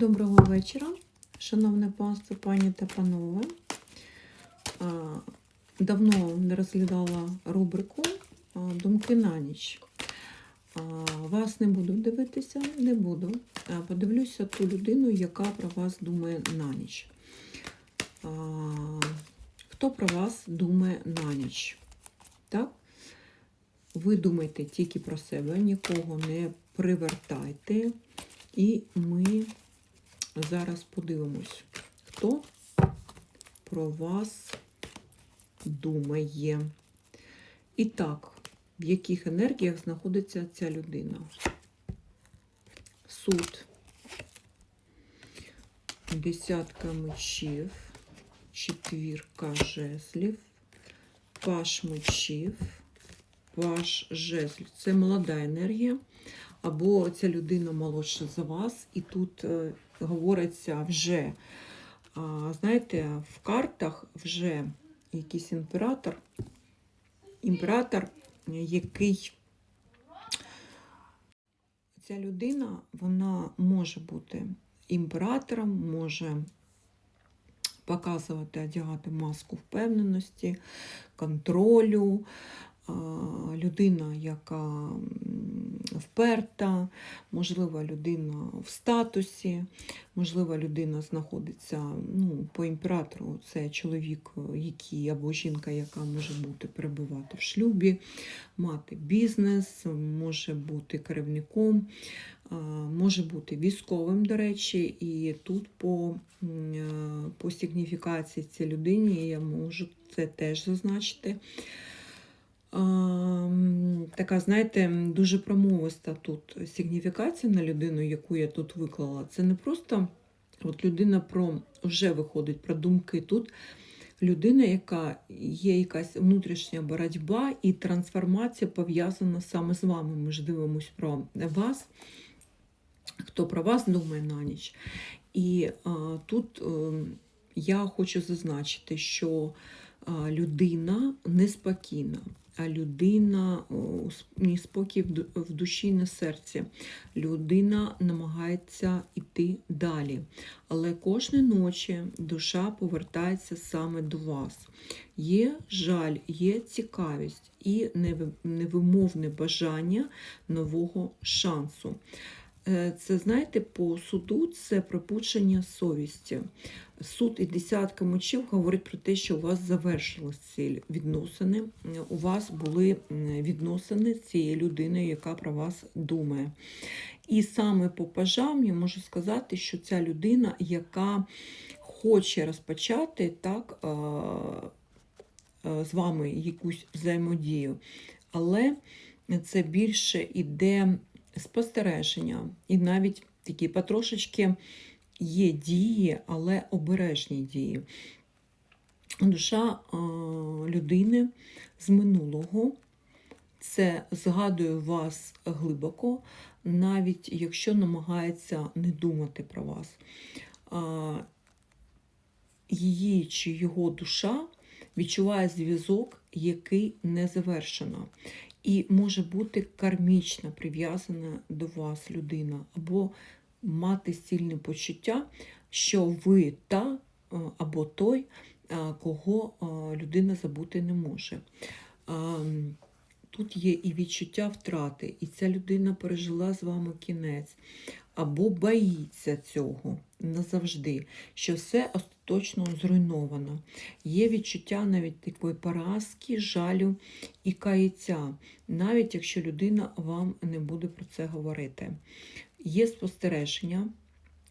Доброго вечора, шановне панство, пані та панове. Давно не розглядала рубрику Думки на ніч. Вас не буду дивитися, не буду. Подивлюся ту людину, яка про вас думає на ніч. Хто про вас думає на ніч? Так? Ви думайте тільки про себе, нікого не привертайте. І ми зараз подивимось, хто про вас думає. І так, в яких енергіях знаходиться ця людина? Суд, десятка мечів, четвірка жезлів, паш мечів, паш жезлів. Це молода енергія або ця людина молодша за вас, і тут е, говориться вже, знаєте, в картах вже якийсь імператор, імператор, який ця людина, вона може бути імператором, може показувати, одягати маску впевненості, контролю, людина, яка вперта, можливо, людина в статусі, можливо, людина знаходиться ну, по імператору, це чоловік, який або жінка, яка може бути перебувати в шлюбі, мати бізнес, може бути керівником, може бути військовим, до речі, і тут по, е, по сигніфікації цій людині я можу це теж зазначити. А, така, знаєте, дуже промовиста тут сигніфікація на людину, яку я тут виклала. Це не просто от людина про вже виходить про думки. Тут людина, яка є якась внутрішня боротьба і трансформація пов'язана саме з вами. Ми ж дивимось про вас, хто про вас думає на ніч. І а, тут е, я хочу зазначити, що а, людина неспокійна, а людина ні спокій в душі, душі, не серці. Людина намагається йти далі. Але кожної ночі душа повертається саме до вас. Є жаль, є цікавість і невимовне бажання нового шансу. Е, Це, знаєте, по суду це припущення совісті. Суд і десятка мечів говорить про те, що у вас завершились ці відносини. Е, У вас були відносини з цією людиною, яка про вас думає. І саме по пажам я можу сказати, що ця людина, яка хоче розпочати так, а, з вами якусь взаємодію, але це більше іде спостереження, і навіть такі потрошечки є дії, але обережні дії. Душа людини з минулого це згадує вас глибоко, навіть якщо намагається не думати про вас. Її чи його душа відчуває зв'язок, який не завершено. І може бути кармічно прив'язана до вас людина, або мати сильне почуття, що ви та е, або той, е, кого е, людина забути не може. Тут є і відчуття втрати, і ця людина пережила з вами кінець, або боїться цього назавжди, що все остаточно зруйновано. Є відчуття навіть такої поразки, жалю і каяття, навіть якщо людина вам не буде про це говорити. Є спостереження,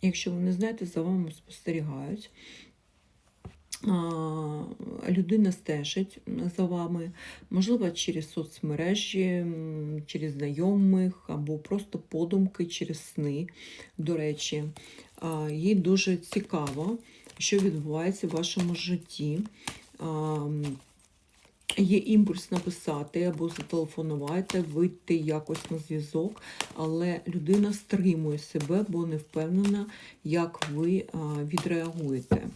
якщо ви не знаєте, за вами спостерігають. Людина стежить за вами, можливо, через соцмережі, через знайомих, або просто подумки через сни. До речі, їй дуже цікаво, що відбувається в вашому житті. Є імпульс написати або зателефонувати, вийти якось на зв'язок, але людина стримує себе, бо не впевнена, як ви відреагуєте.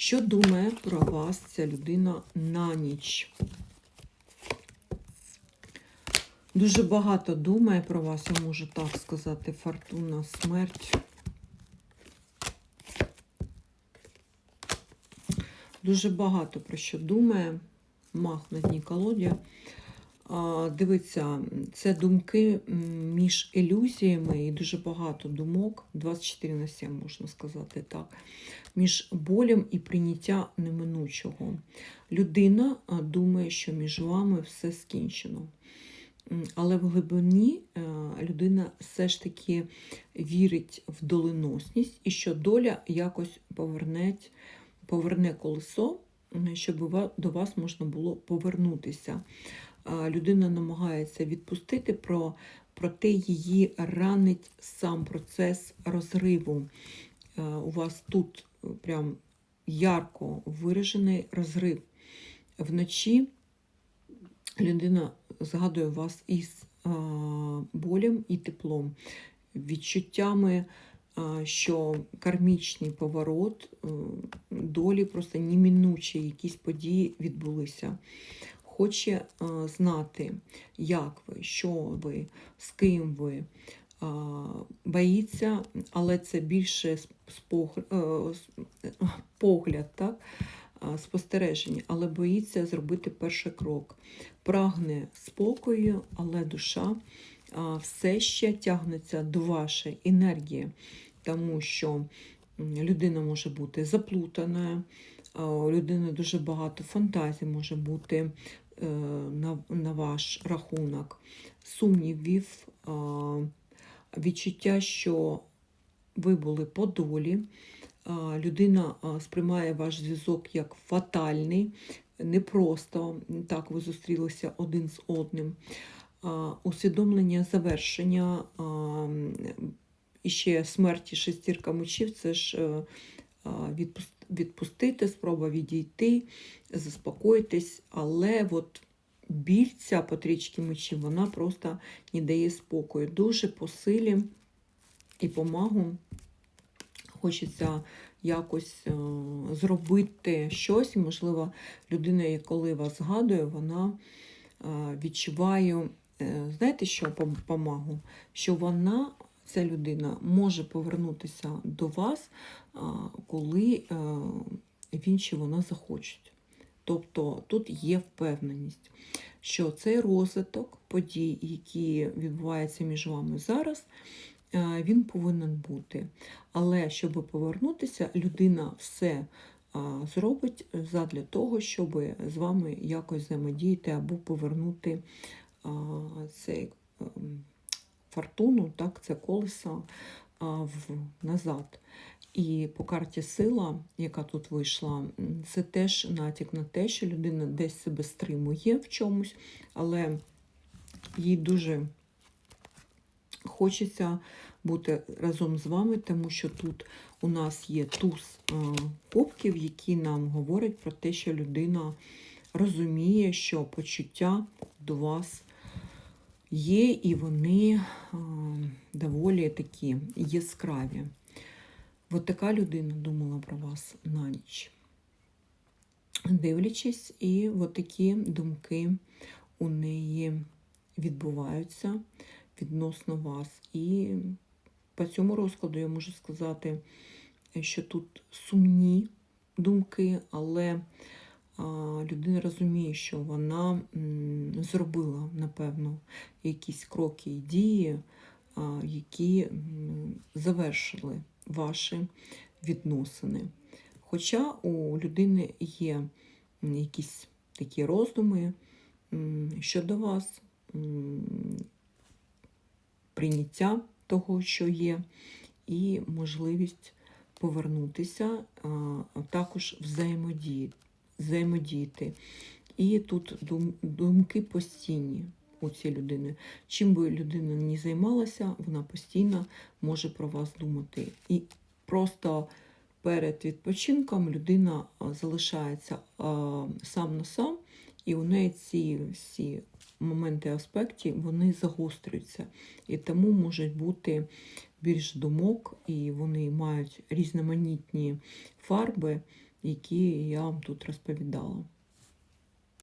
Що думає про вас ця людина на ніч? Дуже багато думає про вас, я можу так сказати, фортуна, смерть. Дуже багато про що думає. Мах на дні колоді. А, Дивиться, це думки між ілюзіями і дуже багато думок, 24 на 7, можна сказати так, між болем і прийняття неминучого. Людина думає, що між вами все скінчено. Але в глибині е, людина все ж таки вірить в доленосність і що доля якось поверне, поверне колесо, щоб до вас можна було повернутися. Людина намагається відпустити, про, проте її ранить сам процес розриву. У вас тут е, прям ярко виражений розрив. Вночі людина згадує вас із болем і теплом, відчуттями, що кармічний поворот е, долі, просто неминучі якісь події відбулися. Хоче знати, як ви, що ви, з ким ви. А, Боїться, але це більше е, погляд, так? спостереження, але боїться зробити перший крок. Прагне спокою, але душа все ще тягнеться до вашої енергії, тому що людина може бути заплутаною, а, у людини дуже багато фантазій може бути е, на, на ваш рахунок, сумнівів, відчуття, що ви були по долі. Людина сприймає ваш зв'язок як фатальний, не просто так ви зустрілися один з одним. Усвідомлення завершення і ще смерті шестірка мечів це ж е, а, відпус- відпустити, спроба відійти, заспокоїтись, але от біль ця по трічці мечів, вона просто не дає спокою. Дуже по силі і помагу хочеться якось е, зробити щось. Можливо, людина, коли вас згадує, вона е, відчуває, е, знаєте, що пом- помагу? Що вона, ця людина, може повернутися до вас, коли е, він чи вона захочуть. Тобто тут є впевненість, що цей розвиток подій, які відбуваються між вами зараз, е, він повинен бути. Але щоб повернутися, людина все зробить задля того, щоб з вами якось взаємодіяти або повернути цей ем, фортуну, так, це колесо в, назад. І по карті сила, яка тут вийшла, це теж натяк на те, що людина десь себе стримує в чомусь, але їй дуже хочеться бути разом з вами, тому що тут у нас є туз кубків, які нам говорять про те, що людина розуміє, що почуття до вас є, і вони е, доволі такі яскраві. От така людина думала про вас на ніч. Дивлячись, і от такі думки у неї відбуваються відносно вас. І по цьому розкладу я можу сказати, що тут сумні думки, але людина розуміє, що вона зробила, напевно, якісь кроки і дії, які завершили ваші відносини. Хоча у людини є якісь такі роздуми щодо вас, прийняття того, що є, і можливість повернутися, а також взаємодіяти. Взаємодіяти. І тут дум- думки постійні у цієї людини. Чим би людина не займалася, вона постійно може про вас думати. І просто перед відпочинком людина залишається сам на сам, і у неї ці всі моменти аспекті вони загострюються. І тому можуть бути більш думок, і вони мають різноманітні фарби, які я вам тут розповідала.